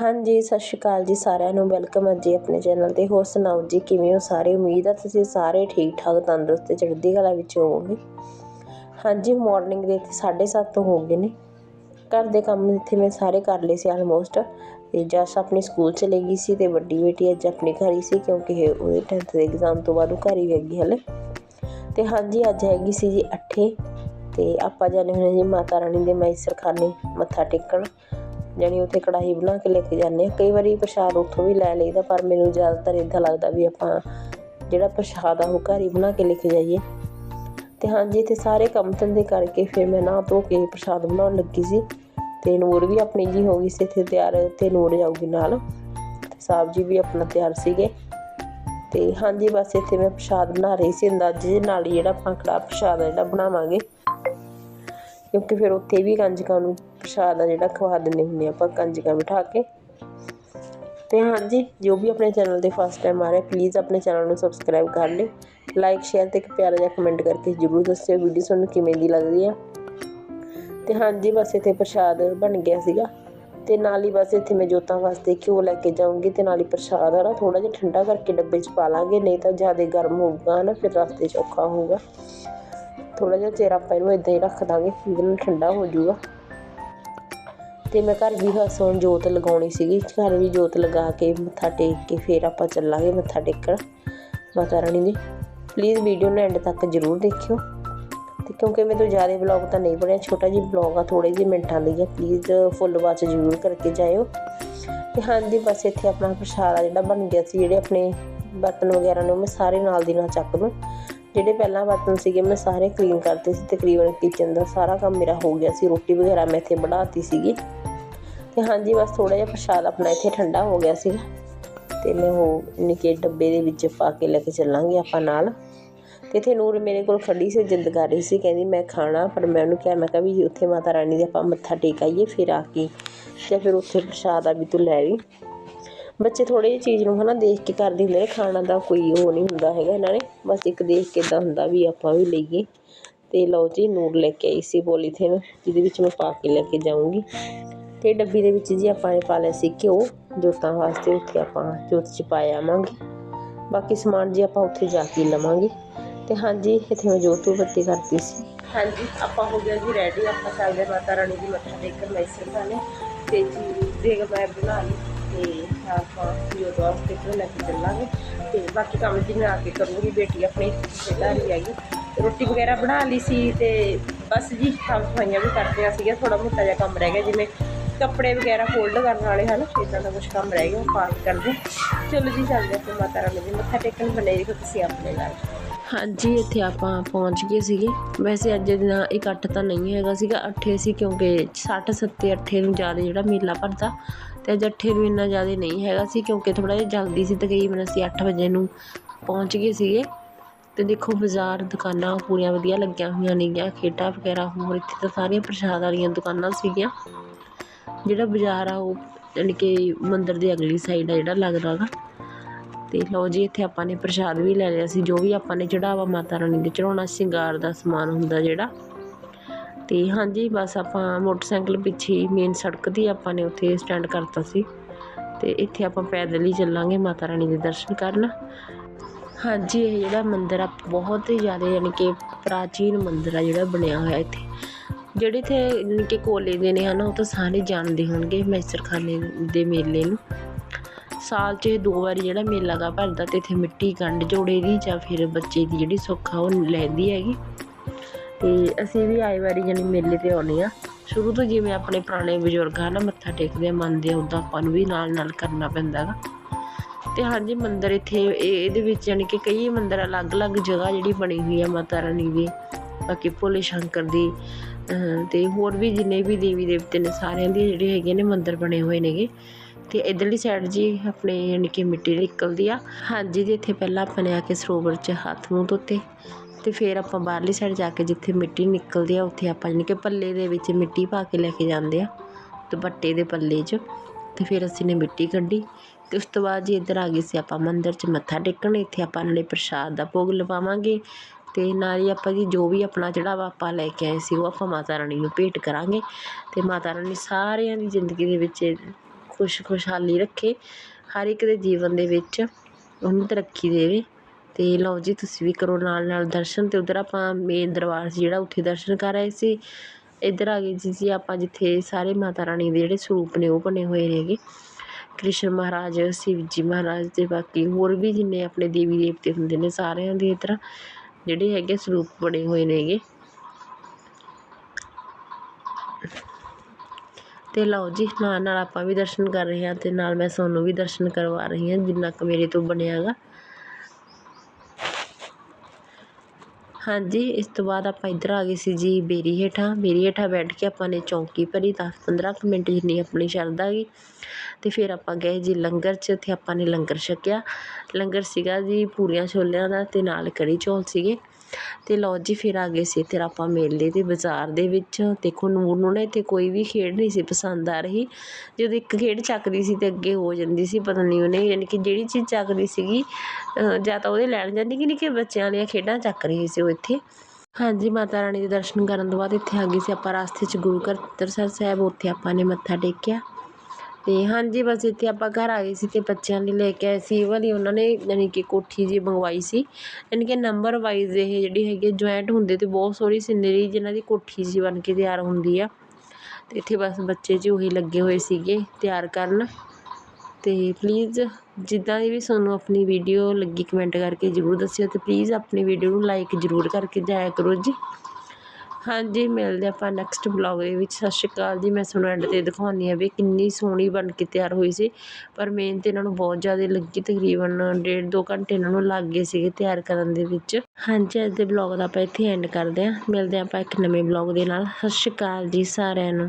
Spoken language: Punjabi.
ਹਾਂਜੀ, ਸਤਿ ਸ਼੍ਰੀ ਅਕਾਲ ਜੀ ਸਾਰਿਆਂ ਨੂੰ। ਵੈਲਕਮ ਹੈ ਜੀ ਆਪਣੇ ਚੈਨਲ ਤੇ। ਹੋਰ ਸੁਣਾਓ ਜੀ, ਕਿਵੇਂ ਹੋ ਸਾਰੇ? ਉਮੀਦ ਹੈ ਤੁਸੀਂ ਸਾਰੇ ਠੀਕ ਠਾਕ ਤੰਦਰੁਸਤ ਤੇ ਚੜ੍ਹਦੀ ਕਲਾ ਵਿੱਚ ਹੋਵੋਗੇ। ਹਾਂਜੀ ਮਾਰਨਿੰਗ ਦੇ ਇੱਥੇ 7:30 ਹੋ ਗਏ ਨੇ। ਘਰ ਦੇ ਕੰਮ ਇੱਥੇ ਮੈਂ ਸਾਰੇ ਕਰ ਲਏ ਸੀ ਆਲਮੋਸਟ ਤੇ ਜਸ ਆਪਣੀ ਸਕੂਲ ਚਲੇ ਗਈ ਸੀ ਤੇ ਵੱਡੀ ਬੇਟੀ ਅੱਜ ਆਪਣੇ ਘਰ ਹੀ ਸੀ ਕਿਉਂਕਿ ਇਹ ਉਹਦੇ 10th ਦੇ ਐਗਜ਼ਾਮ ਤੋਂ ਬਾਅਦ ਉਹ ਘਰ ਹੀ ਹੈਗੀ ਹਲੇ। ਤੇ ਹਾਂਜੀ, ਅੱਜ ਹੈਗੀ ਸੀ ਜੀ ਅੱਠੇ ਤੇ ਆਪਾਂ ਜਾਣੇ ਹੋਏ ਜੀ ਮਾਤਾ ਰਾਣੀ ਦੇ ਮੈਸਰ ਖਾਨੇ ਮੱਥਾ ਟੇਕਣ। ਜਾਣੀ ਉੱਥੇ ਕੜਾਹੀ ਬਣਾ ਕੇ ਲੈ ਕੇ ਜਾਂਦੇ ਹਾਂ। ਕਈ ਵਾਰੀ ਪ੍ਰਸ਼ਾਦ ਉੱਥੋਂ ਵੀ ਲੈ ਲਈਦਾ, ਪਰ ਮੈਨੂੰ ਜ਼ਿਆਦਾਤਰ ਇਦਾਂ ਲੱਗਦਾ ਵੀ ਆਪਾਂ ਜਿਹੜਾ ਪ੍ਰਸ਼ਾਦ ਆ, ਉਹ ਘਰ ਹੀ ਬਣਾ ਕੇ ਲੈ ਕੇ ਜਾਈਏ। ਤੇ ਹਾਂਜੀ, ਇੱਥੇ ਸਾਰੇ ਕੰਮ ਧੰਦੇ ਕਰਕੇ ਫਿਰ ਮੈਂ ਨਹਾ ਧੋ ਕੇ ਪ੍ਰਸ਼ਾਦ ਬਣਾਉਣ ਲੱਗੀ ਸੀ। ਤੇ ਨੂਰ ਵੀ ਆਪਣੀ ਜੀ ਹੋ ਗਈ ਸੀ, ਇੱਥੇ ਤਿਆਰ ਤੇ ਨੂਰ ਜਾਊਗੀ ਨਾਲ। ਤੇ ਸਾਹਿਬ ਜੀ ਵੀ ਆਪਣਾ ਤਿਆਰ ਸੀਗੇ। ਤੇ ਹਾਂਜੀ, ਬਸ ਇੱਥੇ ਮੈਂ ਪ੍ਰਸ਼ਾਦ ਬਣਾ ਰਹੀ ਸੀ। ਅੰਦਾਜ਼ੇ ਨਾਲ ਹੀ ਜਿਹੜਾ ਆਪਾਂ ਕੜਾਹ ਪ੍ਰਸ਼ਾਦ ਆ, ਜਿਹੜਾ ਬਣਾਵਾਂਗੇ। ਕਿਉਂਕਿ ਫਿਰ ਉੱਥੇ ਵੀ ਕੰਜਕਾਂ ਨੂੰ ਪ੍ਰਸ਼ਾਦ ਆ ਜਿਹੜਾ ਖਵਾ ਦਿੰਦੇ ਹੁੰਦੇ ਆ ਆਪਾਂ, ਕੰਜਕਾਂ ਬਿਠਾ ਕੇ। ਤੇ ਹਾਂਜੀ, ਜੋ ਵੀ ਆਪਣੇ ਚੈਨਲ ਤੇ ਫਸਟ ਟਾਈਮ ਆ ਰਿਹਾ ਪਲੀਜ਼ ਆਪਣੇ ਚੈਨਲ ਨੂੰ ਸਬਸਕ੍ਰਾਈਬ ਕਰ ਲਿਓ। ਲਾਈਕ ਸ਼ੇਅਰ ਤੇ ਇੱਕ ਪਿਆਰਾ ਜਿਹਾ ਕਮੈਂਟ ਕਰਕੇ ਜਰੂਰ ਦੱਸਿਓ ਵੀਡੀਓ ਤੁਹਾਨੂੰ ਕਿਵੇਂ ਦੀ ਲੱਗਦੀ ਆ। ਤੇ ਹਾਂਜੀ, ਬਸ ਇੱਥੇ ਪ੍ਰਸ਼ਾਦ ਬਣ ਗਿਆ ਸੀਗਾ। ਤੇ ਨਾਲ ਹੀ ਬਸ ਇੱਥੇ ਮੈਂ ਜੋਤਾਂ ਵਾਸਤੇ ਘਿਓ ਲੈ ਕੇ ਜਾਊਂਗੀ ਤੇ ਨਾਲ ਹੀ ਪ੍ਰਸ਼ਾਦ ਆ ਨਾ ਥੋੜਾ ਜਿਹਾ ਠੰਡਾ ਕਰਕੇ ਡੱਬੇ 'ਚ ਪਾ ਲਾਂਗੇ, ਨਹੀਂ ਤਾਂ ਜ਼ਿਆਦਾ ਗਰਮ ਹੋਊਗਾ ਨਾ, ਫਿਰ ਰਸਤੇ 'ਚ ਔਖਾ ਹੋਊਗਾ। ਥੋੜਾ ਜਿਹਾ ਚਿਰ ਆਪਾਂ ਇਹਨੂੰ ਇਦਾਂ ਹੀ ਰੱਖ ਦਾਂਗੇ ਜਿਹਦੇ ਨਾਲ ਠੰਡਾ ਹੋ ਜਾਊਗਾ। ਅਤੇ ਮੈਂ ਘਰ ਵੀ ਹਸੋਂ ਜੋਤ ਲਗਾਉਣੀ ਸੀਗੀ। ਘਰ ਵੀ ਜੋਤ ਲਗਾ ਕੇ ਮੱਥਾ ਟੇਕ ਕੇ ਫਿਰ ਆਪਾਂ ਚੱਲਾਂਗੇ ਮੱਥਾ ਟੇਕਣ। ਮਾਤਾ ਰਾਣੀ ਦੇ। ਪਲੀਜ਼ ਵੀਡੀਓ ਨੂੰ ਐਂਡ ਤੱਕ ਜ਼ਰੂਰ ਦੇਖਿਓ। ਤੇ ਕਿਉਂਕਿ ਮੇਰੇ ਤੋਂ ਜ਼ਿਆਦਾ ਵਲੌਗ ਤਾਂ ਨਹੀਂ ਬਣਿਆ। ਛੋਟਾ ਜਿਹਾ ਵਲੌਗ ਆ ਥੋੜੇ ਜਿਹੇ ਮਿੰਟਾਂ ਲਈ ਆ। ਪਲੀਜ਼ ਫੁੱਲ ਵਾਚ ਜ਼ਰੂਰ ਕਰਕੇ ਜਾਇਓ। ਤੇ ਹਾਂਜੀ, ਬਸ ਇੱਥੇ ਆਪਣਾ ਪ੍ਰਸ਼ਾਦ ਜਿਹੜਾ ਬਣ ਗਿਆ ਸੀ, ਜਿਹੜੇ ਆਪਣੇ ਬਰਤਨ ਵਗੈਰਾ ਨੇ ਉਹ ਮੈਂ ਸਾਰੇ ਨਾਲ ਦੀ ਨਾਲ ਚੱਕ ਦੂੰ। ਜਿਹੜੇ ਪਹਿਲਾਂ ਬਰਤਨ ਸੀਗੇ ਮੈਂ ਸਾਰੇ ਕਲੀਨ ਕਰਤੇ ਸੀ, ਤਕਰੀਬਨ ਕਿਚਨ ਦਾ ਸਾਰਾ ਕੰਮ ਮੇਰਾ ਹੋ ਗਿਆ ਸੀ, ਰੋਟੀ ਵਗੈਰਾ ਮੈਂ ਇੱਥੇ ਬਣਾਤੀ ਸੀਗੀ। ਤੇ ਹਾਂਜੀ, ਬਸ ਥੋੜਾ ਜਿਹਾ ਪ੍ਰਸ਼ਾਦ ਆਪਣਾ ਇੱਥੇ ਠੰਡਾ ਹੋ ਗਿਆ ਸੀਗਾ। ਤੇ ਮੈਂ ਉਹ ਨਿੱਕੇ ਡੱਬੇ ਦੇ ਵਿੱਚ ਪਾ ਕੇ ਲੈ ਕੇ ਚੱਲਾਂਗੇ ਆਪਾਂ ਨਾਲ। ਤੇ ਇੱਥੇ ਨੂਰ ਮੇਰੇ ਕੋਲ ਖੜੀ ਸੀ ਜਿੱਦ ਕਰ ਰਹੀ ਸੀ, ਕਹਿੰਦੀ ਮੈਂ ਖਾਣਾ, ਪਰ ਮੈਂ ਉਹਨੂੰ ਕਿਹਾ, ਮੈਂ ਕਿਹਾ ਵੀ ਉੱਥੇ ਮਾਤਾ ਰਾਣੀ ਦੇ ਆਪਾਂ ਮੱਥਾ ਟੇਕ ਆਈਏ, ਫਿਰ ਆ ਕੇ ਜਾਂ ਫਿਰ ਉੱਥੇ ਪ੍ਰਸ਼ਾਦ ਆ ਵੀ ਤੂੰ ਲੈ ਲਈ ਬੱਚੇ ਥੋੜੀ ਜਿਹੀ ਚੀਜ਼ ਨੂੰ ਹਨਾ ਦੇਖ ਕੇ ਕਰਦੇ ਹੁੰਦੇ ਨੇ, ਖਾਣਾ ਦਾ ਕੋਈ ਉਹ ਨਹੀਂ ਹੁੰਦਾ ਹੈਗਾ ਇਹਨਾਂ ਨੇ, ਬਸ ਇੱਕ ਦੇਖ ਕੇ ਇਦਾਂ ਹੁੰਦਾ ਵੀ ਆਪਾਂ ਵੀ ਲਈਏ। ਤੇ ਲਓ ਜੀ, ਨੂਰ ਲੈ ਕੇ ਆਈ ਸੀ ਪੋਲੀਥੀਨ, ਜਿਹਦੇ ਵਿੱਚ ਮੈਂ ਪਾ ਕੇ ਲੈ ਕੇ ਜਾਊਂਗੀ। ਤੇ ਡੱਬੀ ਦੇ ਵਿੱਚ ਜੀ ਆਪਾਂ ਨੇ ਪਾ ਲਿਆ ਸੀ ਘਿਓ, ਜੋਤਾਂ ਵਾਸਤੇ ਉੱਥੇ ਆਪਾਂ ਜੋਤ ਚ ਪਾ ਆਵਾਂਗੇ। ਬਾਕੀ ਸਮਾਨ ਜੀ ਆਪਾਂ ਉੱਥੇ ਜਾ ਕੇ ਲਵਾਂਗੇ। ਤੇ ਹਾਂਜੀ, ਇੱਥੇ ਮੈਂ ਜੋਤ ਬੱਤੀ ਕਰਤੀ ਸੀ। ਹਾਂਜੀ, ਆਪਾਂ ਹੋ ਗਿਆ ਜੀ ਰੈਡੀ ਆਪਾਂ ਚੱਲਦੇ ਮਾਤਾ ਰਾਣੀ ਦੀ ਮੱਥਾ ਟੇਕਣ ਮੈਸਰ ਖਾਣੇ ਤੇ ਜੀ ਦੇਗ ਮੈਂ ਬਣਾ ਲਈ। ਤੇ ਆਪਾਂ ਜੋਤ ਵਾਸਤੇ ਕਿਉਂ ਲੈ ਕੇ ਚੱਲਾਂਗੇ। ਤੇ ਬਾਕੀ ਕੰਮ ਜੀ ਮੈਂ ਆ ਕੇ ਕਰੂੰਗੀ, ਬੇਟੀ ਆਪਣੀ ਰਿਸ਼ਤੇਦਾਰੀ ਹੈਗੀ। ਰੋਟੀ ਵਗੈਰਾ ਬਣਾ ਲਈ ਸੀ ਤੇ ਬਸ ਜੀ, ਕੰਮ ਸਫਾਈਆਂ ਵੀ ਕਰਦੇ ਆ ਸੀਗਾ ਥੋੜਾ ਮੋਟਾ ਜਿਹਾ ਕੰਮ ਰਹਿ ਗਿਆ, ਜਿਵੇਂ ਕੱਪੜੇ ਵਗੈਰਾ ਫੋਲਡ ਕਰਨ ਵਾਲੇ ਹਨ ਇਦਾਂ ਦਾ ਕੁਝ ਕੰਮ ਰਹਿ ਗਿਆ, ਉਹ ਪਾਸ ਕਰਦੇ ਚਲੋ ਜੀ, ਚੱਲਦੇ ਆਪਾਂ ਮਾਤਾ ਰਾਣੀ ਦੇ ਮੱਥਾ ਟੇਕਣ। ਬਣੇ ਦੇਖੋ ਤੁਸੀਂ ਆਪਣੇ ਨਾਲ। ਹਾਂਜੀ, ਇੱਥੇ ਆਪਾਂ ਪਹੁੰਚ ਗਏ ਸੀਗੇ। ਵੈਸੇ ਅੱਜ ਦਿਨ ਇਕੱਠ ਤਾਂ ਨਹੀਂ ਹੈਗਾ ਸੀਗਾ, ਅੱਠੇ ਸੀ ਕਿਉਂਕਿ 60 ਸੱਤੇ ਅੱਠੇ ਨੂੰ ਜ਼ਿਆਦਾ ਜਿਹੜਾ ਮੇਲਾ ਭਰਦਾ ਤੇ ਅੱਜ ਅੱਠੇ ਨੂੰ ਇੰਨਾ ਜ਼ਿਆਦਾ ਨਹੀਂ ਹੈਗਾ ਸੀ ਕਿਉਂਕਿ ਥੋੜਾ ਜਿਹਾ ਜਲਦੀ ਸੀ ਤਕਰੀਬਨ ਅਸੀਂ 8 ਵਜੇ ਨੂੰ ਪਹੁੰਚ ਗਏ ਸੀਗੇ। ਤੇ ਦੇਖੋ ਬਾਜ਼ਾਰ ਦੁਕਾਨਾਂ ਪੂਰੀਆਂ ਵਧੀਆ ਲੱਗੀਆਂ ਹੋਈਆਂ ਨੇਗੀਆਂ, ਖੇਡਾਂ ਵਗੈਰਾ ਹੋਰ ਇੱਥੇ ਤਾਂ ਸਾਰੀਆਂ ਪ੍ਰਸ਼ਾਦ ਵਾਲੀਆਂ ਦੁਕਾਨਾਂ ਸੀਗੀਆਂ। ਜਿਹੜਾ ਬਾਜ਼ਾਰ ਆ ਉਹ ਯਾਨੀ ਕਿ ਮੰਦਿਰ ਦੇ ਅਗਲੀ ਸਾਈਡ ਆ ਜਿਹੜਾ ਲੱਗਦਾ ਗਾ। ਅਤੇ ਲਓ ਜੀ, ਇੱਥੇ ਆਪਾਂ ਨੇ ਪ੍ਰਸ਼ਾਦ ਵੀ ਲੈ ਲਿਆ ਸੀ, ਜੋ ਵੀ ਆਪਾਂ ਨੇ ਚੜਾਵਾ ਮਾਤਾ ਰਾਣੀ ਦੇ ਚੜਾਉਣਾ ਸ਼ਿੰਗਾਰ ਦਾ ਸਮਾਨ ਹੁੰਦਾ ਜਿਹੜਾ। ਤੇ ਹਾਂਜੀ, ਬਸ ਆਪਾਂ ਮੋਟਰਸਾਈਕਲ ਪਿੱਛੇ ਮੇਨ ਸੜਕ ਦੀ ਆਪਾਂ ਨੇ ਉੱਥੇ ਸਟੈਂਡ ਕਰਤਾ ਸੀ। ਤੇ ਇੱਥੇ ਆਪਾਂ ਪੈਦਲ ਹੀ ਚੱਲਾਂਗੇ ਮਾਤਾ ਰਾਣੀ ਦੇ ਦਰਸ਼ਨ ਕਰਨ। ਹਾਂਜੀ, ਇਹ ਜਿਹੜਾ ਮੰਦਿਰ ਆ, ਬਹੁਤ ਹੀ ਜ਼ਿਆਦਾ ਯਾਨੀ ਕਿ ਪ੍ਰਾਚੀਨ ਮੰਦਿਰ ਆ ਜਿਹੜਾ ਬਣਿਆ ਹੋਇਆ ਇੱਥੇ। ਜਿਹੜੇ ਇੱਥੇ ਯਾਨੀ ਕਿ ਕੋਲੇ ਦੇ ਨੇ ਹਨ, ਉਹ ਤਾਂ ਸਾਰੇ ਜਾਣਦੇ ਹੋਣਗੇ, ਮੈਸਰਖਾਨੇ ਦੇ ਮੇਲੇ ਨੂੰ। ਸਾਲ 'ਚ ਦੋ ਵਾਰੀ ਜਿਹੜਾ ਮੇਲਾ ਗਾ ਭਰਦਾ ਅਤੇ ਇੱਥੇ ਮਿੱਟੀ ਗੰਢ ਜੋੜੇ ਦੀ ਜਾਂ ਫਿਰ ਬੱਚੇ ਦੀ ਜਿਹੜੀ ਸੁੱਖ ਆ ਉਹ ਲੈਂਦੀ ਹੈਗੀ। ਅਤੇ ਅਸੀਂ ਵੀ ਆਏ ਵਾਰੀ ਜਾਣੀ ਮੇਲੇ ਤੇ ਆਉਂਦੇ ਹਾਂ। ਸ਼ੁਰੂ ਤੋਂ ਜਿਵੇਂ ਆਪਣੇ ਪੁਰਾਣੇ ਬਜ਼ੁਰਗ ਹਨ ਮੱਥਾ ਟੇਕਦੇ ਮੰਨਦੇ ਆ ਉੱਦਾਂ ਆਪਾਂ ਨੂੰ ਵੀ ਨਾਲ ਨਾਲ ਕਰਨਾ ਪੈਂਦਾ ਗਾ। ਅਤੇ ਹਾਂਜੀ ਮੰਦਰ ਇੱਥੇ ਇਹ ਇਹਦੇ ਵਿੱਚ ਯਾਨੀ ਕਿ ਕਈ ਮੰਦਰ ਅਲੱਗ-ਅਲੱਗ ਜਗ੍ਹਾ ਜਿਹੜੀ ਬਣੀ ਹੋਈ ਆ, ਮਾਤਾ ਰਾਣੀ ਦੀ, ਬਾਕੀ ਭੋਲੇ ਸ਼ੰਕਰ ਦੀ ਅਤੇ ਹੋਰ ਵੀ ਜਿੰਨੇ ਵੀ ਦੇਵੀ ਦੇਵਤੇ ਨੇ ਸਾਰਿਆਂ ਦੇ ਜਿਹੜੇ ਹੈਗੇ ਨੇ ਮੰਦਰ ਬਣੇ ਹੋਏ ਨੇਗੇ। ਅਤੇ ਇੱਧਰਲੀ ਸਾਈਡ ਜੀ ਆਪਣੇ ਯਾਨੀ ਕਿ ਮਿੱਟੀ ਨਿਕਲਦੀ ਆ, ਹਾਂਜੀ ਜੀ, ਇੱਥੇ ਪਹਿਲਾਂ ਆਪਾਂ ਨੇ ਆ ਕੇ ਸਰੋਵਰ 'ਚ ਹੱਥ ਮੂੰਹ ਧੋਤੇ ਤੇ ਫਿਰ ਆਪਾਂ ਬਾਹਰਲੀ ਸਾਈਡ ਜਾ ਕੇ ਜਿੱਥੇ ਮਿੱਟੀ ਨਿਕਲਦੀ ਆ, ਉੱਥੇ ਆਪਾਂ ਯਾਨੀ ਕਿ ਪੱਲੇ ਦੇ ਵਿੱਚ ਮਿੱਟੀ ਪਾ ਕੇ ਲੈ ਕੇ ਜਾਂਦੇ ਆ, ਦੁਪੱਟੇ ਦੇ ਪੱਲੇ 'ਚ ਤੇ ਫਿਰ ਅਸੀਂ ਨੇ ਮਿੱਟੀ ਕੱਢੀ ਤੇ ਉਸ ਤੋਂ ਬਾਅਦ ਜੀ ਇੱਧਰ ਆ ਗਏ ਸੀ ਆਪਾਂ ਮੰਦਿਰ 'ਚ ਮੱਥਾ ਟੇਕਣ, ਇੱਥੇ ਆਪਾਂ ਨਾਲੇ ਪ੍ਰਸ਼ਾਦ ਦਾ ਭੋਗ ਲਵਾਵਾਂਗੇ ਤੇ ਨਾਲ ਹੀ ਆਪਾਂ ਜੀ ਜੋ ਵੀ ਆਪਣਾ ਚੜਾਵਾ ਆਪਾਂ ਲੈ ਕੇ ਆਏ ਸੀ ਉਹ ਆਪਾਂ ਮਾਤਾ ਰਾਣੀ ਨੂੰ ਭੇਟ ਕਰਾਂਗੇ ਤੇ ਮਾਤਾ ਰਾਣੀ ਸਾਰਿਆਂ ਦੀ ਜ਼ਿੰਦਗੀ ਦੇ ਵਿੱਚ ਖੁਸ਼ ਖੁਸ਼ਹਾਲੀ ਰੱਖੇ, ਹਰ ਇੱਕ ਦੇ ਜੀਵਨ ਦੇ ਵਿੱਚ ਉਹਨੂੰ ਤਰੱਕੀ ਦੇਵੇ। ਅਤੇ ਲਓ ਜੀ, ਤੁਸੀਂ ਵੀ ਕਰੋ ਨਾਲ ਨਾਲ ਦਰਸ਼ਨ। ਅਤੇ ਉੱਧਰ ਆਪਾਂ ਮੇਨ ਦਰਬਾਰ ਸੀ ਜਿਹੜਾ ਉੱਥੇ ਦਰਸ਼ਨ ਕਰ ਆਏ ਸੀ। ਇੱਧਰ ਆ ਗਏ ਜੀ ਜੀ ਆਪਾਂ ਜਿੱਥੇ ਸਾਰੇ ਮਾਤਾ ਰਾਣੀ ਦੇ ਜਿਹੜੇ ਸਰੂਪ ਨੇ, ਉਹ ਬਣੇ ਹੋਏ ਨੇਗੇ। ਕ੍ਰਿਸ਼ਨ ਮਹਾਰਾਜ, ਸ਼ਿਵ ਜੀ ਮਹਾਰਾਜ ਅਤੇ ਬਾਕੀ ਹੋਰ ਵੀ ਜਿੰਨੇ ਆਪਣੇ ਦੇਵੀ ਦੇਵਤੇ ਹੁੰਦੇ ਨੇ, ਸਾਰਿਆਂ ਦੇ ਇੱਧਰ ਜਿਹੜੇ ਹੈਗੇ ਸਰੂਪ ਬਣੇ ਹੋਏ ਨੇਗੇ। ਅਤੇ ਲਓ ਜੀ, ਨਾਲ ਨਾਲ ਆਪਾਂ ਵੀ ਦਰਸ਼ਨ ਕਰ ਰਹੇ ਹਾਂ ਅਤੇ ਨਾਲ ਮੈਂ ਤੁਹਾਨੂੰ ਵੀ ਦਰਸ਼ਨ ਕਰਵਾ ਰਹੀ ਹਾਂ, ਜਿੰਨਾ ਕੁ ਮੇਰੇ ਤੋਂ ਬਣਿਆ ਬਣਿਆਗਾ। ਹਾਂਜੀ, ਇਸ ਤੋਂ ਬਾਅਦ ਆਪਾਂ ਇੱਧਰ ਆ ਗਏ ਸੀ ਜੀ ਬੇਰੀ ਹੇਠਾਂ। ਬੇਰੀ ਹੇਠਾਂ ਬੈਠ ਕੇ ਆਪਾਂ ਨੇ ਚੌਂਕੀ ਭਰੀ 10-15 ਕੁ ਮਿੰਟ ਜਿੰਨੀ ਆਪਣੀ ਸ਼ਰਧਾ ਗਈ। ਅਤੇ ਫਿਰ ਆਪਾਂ ਗਏ ਜੀ ਲੰਗਰ 'ਚ, ਉੱਥੇ ਆਪਾਂ ਨੇ ਲੰਗਰ ਛਕਿਆ। ਲੰਗਰ ਸੀਗਾ ਜੀ ਪੂਰੀਆਂ ਛੋਲਿਆਂ ਦਾ ਅਤੇ ਨਾਲ ਕੜੀ ਚੌਲ ਸੀਗੇ। ਅਤੇ ਲਓ ਜੀ, ਫਿਰ ਆ ਗਏ ਸੀ ਇੱਧਰ ਆਪਾਂ ਮੇਲੇ ਦੇ ਬਾਜ਼ਾਰ ਦੇ ਵਿੱਚ। ਦੇਖੋ, ਨੂਰ ਨੂੰ ਨਾ ਇੱਥੇ ਕੋਈ ਵੀ ਖੇਡ ਨਹੀਂ ਸੀ ਪਸੰਦ ਆ ਰਹੀ। ਜਦੋਂ ਇੱਕ ਖੇਡ ਚੱਕਦੀ ਸੀ ਤੇ ਅੱਗੇ ਹੋ ਜਾਂਦੀ ਸੀ, ਪਤਾ ਨਹੀਂ ਉਹਨੇ ਯਾਨੀ ਕਿ ਜਿਹੜੀ ਚੀਜ਼ ਚੱਕਦੀ ਸੀਗੀ ਜਾਂ ਤਾਂ ਉਹਦੇ ਲੈਣ ਜਾਂਦੀ ਕਿ ਨਹੀਂ ਕਿ ਬੱਚਿਆਂ ਵਾਲੀਆਂ ਖੇਡਾਂ ਚੱਕ ਰਹੀ ਸੀ ਉਹ ਇੱਥੇ। ਹਾਂਜੀ, ਮਾਤਾ ਰਾਣੀ ਦੇ ਦਰਸ਼ਨ ਕਰਨ ਤੋਂ ਬਾਅਦ ਇੱਥੇ ਆ ਗਏ ਸੀ ਆਪਾਂ, ਰਸਤੇ 'ਚ ਗੁਰੂ ਘਰ ਅੰਮ੍ਰਿਤਸਰ ਸਾਹਿਬ, ਉੱਥੇ ਆਪਾਂ ਨੇ ਮੱਥਾ ਟੇਕਿਆ। ਅਤੇ ਹਾਂਜੀ, ਬਸ ਇੱਥੇ ਆਪਾਂ ਘਰ ਆ ਗਏ ਸੀ ਅਤੇ ਬੱਚਿਆਂ ਲਈ ਲੈ ਕੇ ਆਏ ਸੀ। ਇਹ ਵਾਲੀ ਉਹਨਾਂ ਨੇ ਯਾਨੀ ਕਿ ਕੋਠੀ ਜਿਹੀ ਮੰਗਵਾਈ ਸੀ। ਯਾਨੀ ਕਿ ਨੰਬਰ ਵਾਈਜ਼ ਇਹ ਜਿਹੜੀ ਹੈਗੀ ਜੁਆਇੰਟ ਹੁੰਦੇ ਅਤੇ ਬਹੁਤ ਸੋਹਣੀ ਸਿਨਰੀ ਜਿਹਨਾਂ ਦੀ ਕੋਠੀ ਜੀ ਬਣ ਕੇ ਤਿਆਰ ਹੁੰਦੀ ਆ। ਅਤੇ ਇੱਥੇ ਬਸ ਬੱਚੇ ਜੀ ਉਹੀ ਲੱਗੇ ਹੋਏ ਸੀਗੇ ਤਿਆਰ ਕਰਨ। ਅਤੇ ਪਲੀਜ਼ ਜਿੱਦਾਂ ਦੀ ਵੀ ਤੁਹਾਨੂੰ ਆਪਣੀ ਵੀਡੀਓ ਲੱਗੀ ਕਮੈਂਟ ਕਰਕੇ ਜ਼ਰੂਰ ਦੱਸਿਓ ਅਤੇ ਪਲੀਜ਼ ਆਪਣੀ ਵੀਡੀਓ ਨੂੰ ਲਾਈਕ ਜ਼ਰੂਰ ਕਰਕੇ ਜਾਇਆ ਕਰੋ ਜੀ। ਹਾਂਜੀ, ਮਿਲਦੇ ਆਪਾਂ ਨੈਕਸਟ ਬਲੌਗ ਦੇ ਵਿੱਚ। ਸਤਿ ਸ਼੍ਰੀ ਅਕਾਲ ਜੀ, ਮੈਂ ਤੁਹਾਨੂੰ ਐਂਡ ਤੇ ਦਿਖਾਉਂਦੀ ਆ ਵੀ ਕਿੰਨੀ ਸੋਹਣੀ ਬਣ ਕੇ ਤਿਆਰ ਹੋਈ ਸੀ। ਪਰ ਮਿਹਨਤ ਇਹਨਾਂ ਨੂੰ ਬਹੁਤ ਜ਼ਿਆਦਾ ਲੱਗੀ ਤਕਰੀਬਨ ਡੇਢ ਦੋ ਘੰਟੇ ਇਹਨਾਂ ਨੂੰ ਲੱਗ ਗਏ ਸੀਗੇ ਤਿਆਰ ਕਰਨ ਦੇ ਵਿੱਚ। ਹਾਂਜੀ, ਅੱਜ ਦੇ ਬਲੌਗ ਦਾ ਆਪਾਂ ਇੱਥੇ ਐਂਡ ਕਰਦੇ ਹਾਂ। ਮਿਲਦੇ ਹਾਂ ਆਪਾਂ ਇੱਕ ਨਵੇਂ ਬਲੌਗ ਦੇ ਨਾਲ। ਸਤਿ ਸ਼੍ਰੀ ਅਕਾਲ ਜੀ ਸਾਰਿਆਂ ਨੂੰ।